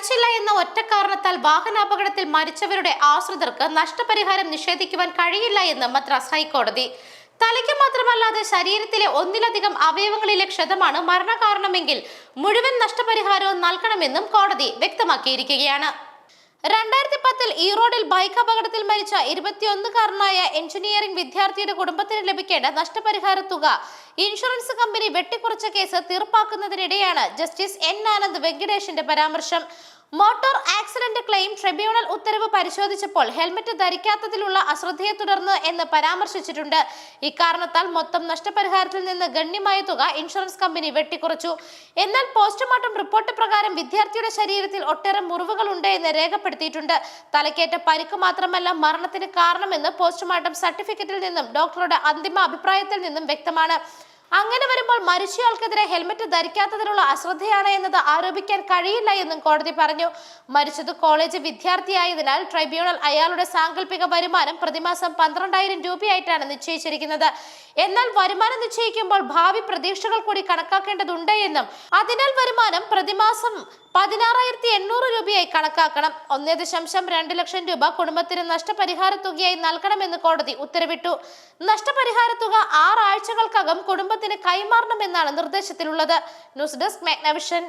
മരിച്ചില്ല എന്ന ഒറ്റ കാരണത്താൽ വാഹനാപകടത്തിൽ മരിച്ചവരുടെ ആശ്രിതർക്ക് നഷ്ടപരിഹാരം നിഷേധിക്കുവാൻ കഴിയില്ല എന്ന് മദ്രാസ് ഹൈക്കോടതി. തലയ്ക്ക് മാത്രമല്ലാതെ ശരീരത്തിലെ ഒന്നിലധികം അവയവങ്ങളിലെ ക്ഷതമാണ് മരണകാരണമെങ്കിൽ മുഴുവൻ നഷ്ടപരിഹാരവും നൽകണമെന്നും കോടതി വ്യക്തമാക്കിയിരിക്കുകയാണ്. രണ്ടായിരത്തി പത്തിൽ ഈറോഡിൽ ബൈക്ക് അപകടത്തിൽ മരിച്ച ഇരുപത്തിയൊന്നുകാരനായ എഞ്ചിനീയറിംഗ് വിദ്യാർത്ഥിയുടെ കുടുംബത്തിന് ലഭിക്കേണ്ട നഷ്ടപരിഹാര തുക. ഇൻഷുറൻസ് കമ്പനി വെട്ടിക്കുറച്ച കേസ് തീർപ്പാക്കുന്നതിനിടെയാണ് ജസ്റ്റിസ് എൻ ആനന്ദ് വെങ്കടേഷിന്റെ പരാമർശം. മോട്ടോർ ആക്സിഡന്റ് ക്ലെയിം ട്രിബ്യൂണൽ ഉത്തരവ് പരിശോധിച്ചപ്പോൾ ഹെൽമറ്റ് ധരിക്കാത്തതിലുള്ള അശ്രദ്ധയെ തുടർന്ന് എന്ന് പരാമർശിച്ചിട്ടുണ്ട്. ഇക്കാരണത്താൽ മൊത്തം നഷ്ടപരിഹാരത്തിൽ നിന്ന് ഗണ്യമായ തുക ഇൻഷുറൻസ് കമ്പനി വെട്ടിക്കുറച്ചു. എന്നാൽ പോസ്റ്റ്മോർട്ടം റിപ്പോർട്ട് പ്രകാരം വിദ്യാർത്ഥിയുടെ ശരീരത്തിൽ ഒട്ടേറെ മുറിവുകളുണ്ട് എന്ന് രേഖപ്പെടുത്തിയിട്ടുണ്ട്. തലക്കേറ്റ പരിക്ക് മാത്രമല്ല മരണത്തിന് കാരണമെന്ന് പോസ്റ്റ്മോർട്ടം സർട്ടിഫിക്കറ്റിൽ നിന്നും ഡോക്ടറുടെ അന്തിമ അഭിപ്രായത്തിൽ നിന്നും വ്യക്തമാണ്. അങ്ങനെ വരുമ്പോൾ മരിച്ചയാൾക്കെതിരെ ഹെൽമറ്റ് ധരിക്കാത്തതിനുള്ള അശ്രദ്ധയാണ് എന്നത് ആരോപിക്കാൻ കഴിയില്ല എന്നും കോടതി പറഞ്ഞു. മരിച്ചത് കോളേജ് വിദ്യാർത്ഥിയായതിനാൽ ട്രൈബ്യൂണൽ അയാളുടെ സാങ്കല്പിക വരുമാനം പ്രതിമാസം പന്ത്രണ്ടായിരം രൂപയായിട്ടാണ് നിശ്ചയിച്ചിരിക്കുന്നത്. എന്നാൽ വരുമാനം നിശ്ചയിക്കുമ്പോൾ ഭാവി പ്രതീക്ഷകൾ കൂടി കണക്കാക്കേണ്ടതുണ്ട് എന്നും അതിനാൽ വരുമാനം പ്രതിമാസം പതിനാറായിരത്തി എണ്ണൂറ് രൂപയായി കണക്കാക്കണം. ഒന്നേ ദശാംശം രണ്ട് ലക്ഷം രൂപ കുടുംബത്തിന് നഷ്ടപരിഹാര തുകയായി നൽകണമെന്ന് കോടതി ഉത്തരവിട്ടു. നഷ്ടപരിഹാര തുക ആറാഴ്ചകൾക്കകം കുടുംബത്തിന് കൈമാറണമെന്നാണ് നിർദ്ദേശത്തിലുള്ളത്. News desk Magnavision